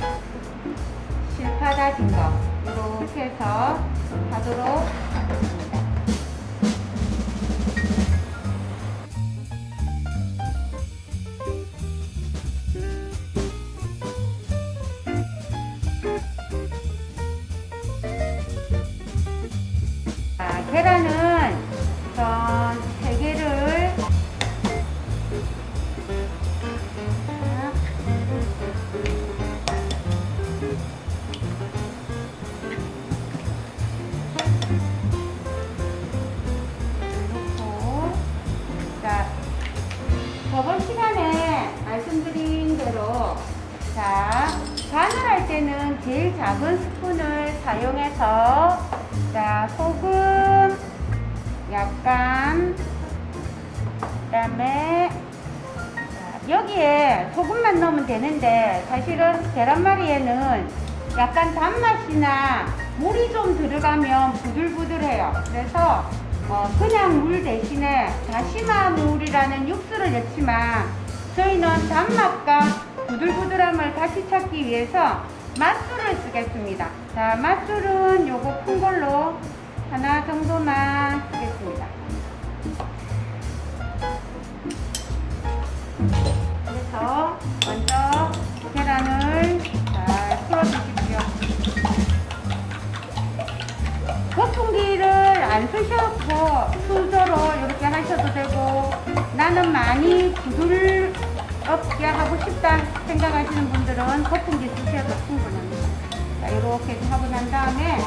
당근, 실파 다 진 거 이렇게 해서 하도록 하겠습니다. 작은 스푼을 사용해서 자 소금 약간 그다음에 자, 여기에 소금만 넣으면 되는데 사실은 계란말이에는 약간 단맛이나 물이 좀 들어가면 부들부들해요. 그래서 어, 그냥 물 대신에 다시마 물이라는 육수를 넣지만 저희는 단맛과 부들부들함을 같이 찾기 위해서 맛술을 쓰겠습니다. 자, 맛술은 요거 큰 걸로 하나 정도만 쓰겠습니다. 그래서 먼저 계란을 잘 풀어주십시오. 거품기를 안 쓰셔도 순서로 이렇게 하셔도 되고 나는 많이 부드 럽게 하고 싶다 생각하시는 분들은 거품기 쓰셔도 충분합니다. 자, 이렇게 하고 난 다음에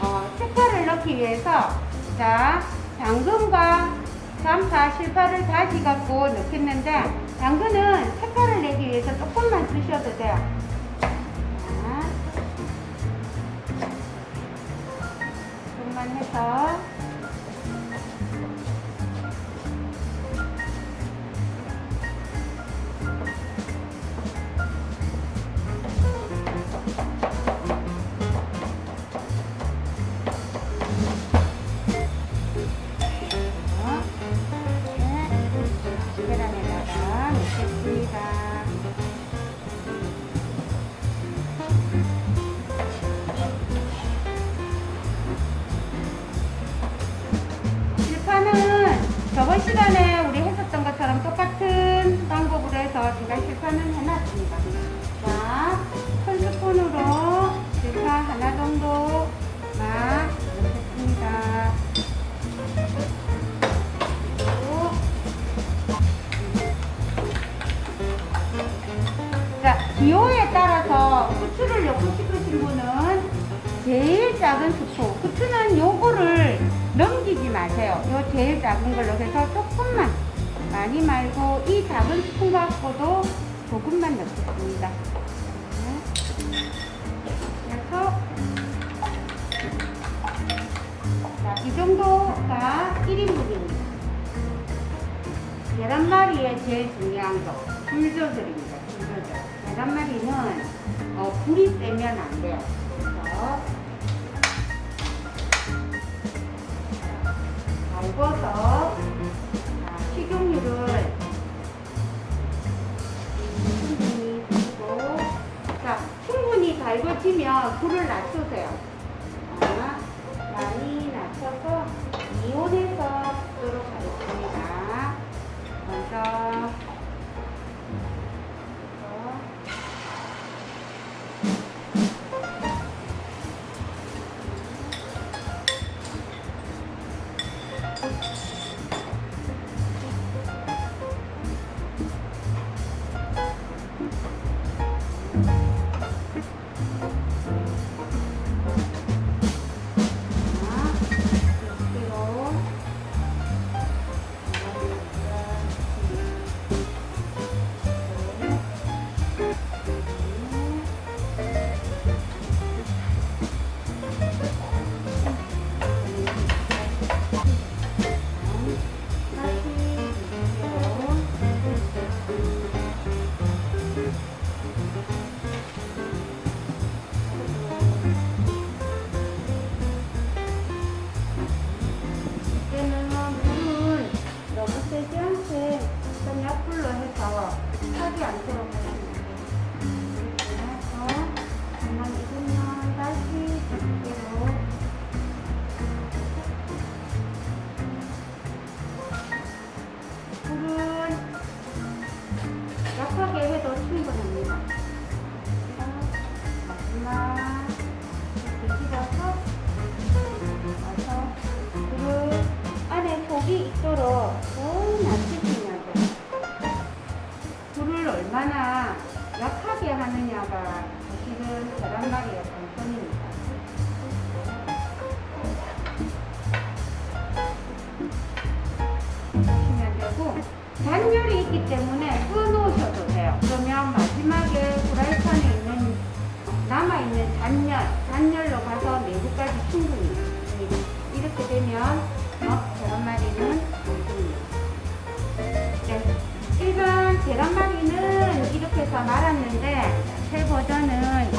어, 색깔을 넣기 위해서 자 당근과 잠파 실파를 다지 갖고 넣겠는데 당근은 색깔을 내기 위해서 조금만 쓰셔도 돼요. 자, 조금만 해서 시간에 우리 했었던 것처럼 똑같은 방법으로 해서 제가 실파는 해놨습니다. 자, 큰 스푼으로 실파 하나 정도만 넣겠습니다. 그리고 자, 기호에 따라서 후추를 넣고 싶으신 분은 제일 작은 스푼, 후추는 요거를 마세요. 요 제일 작은 걸로 해서 조금만, 많이 말고 이 작은 스푼 갖고도 조금만 넣겠습니다. 네. 그래서 자, 이 정도가 1인분입니다. 계란말이에 제일 중요한 거, 불 조절입니다. 불 조절. 계란말이는 어, 불이 세면 안 돼요. 그래서 자, 식용유를 충분히 붓고 자, 충분히 달궈지면 불을 낮추세요.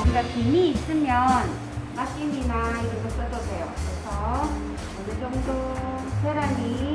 그러니까 김이 있으면 맛김이나 이런 거 써도 돼요. 그래서 어느 정도 계란이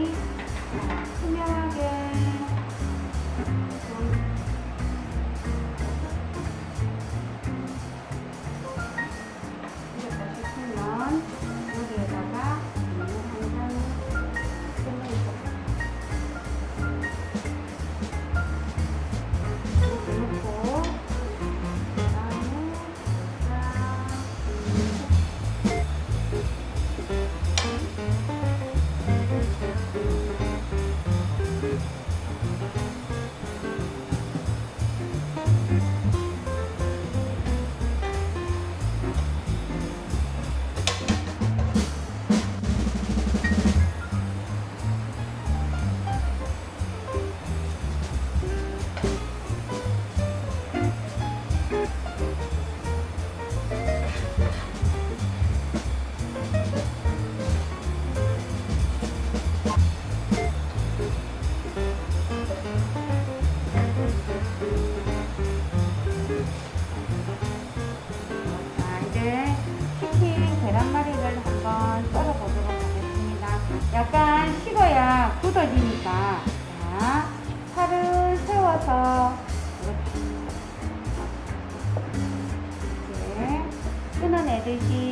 Thank you.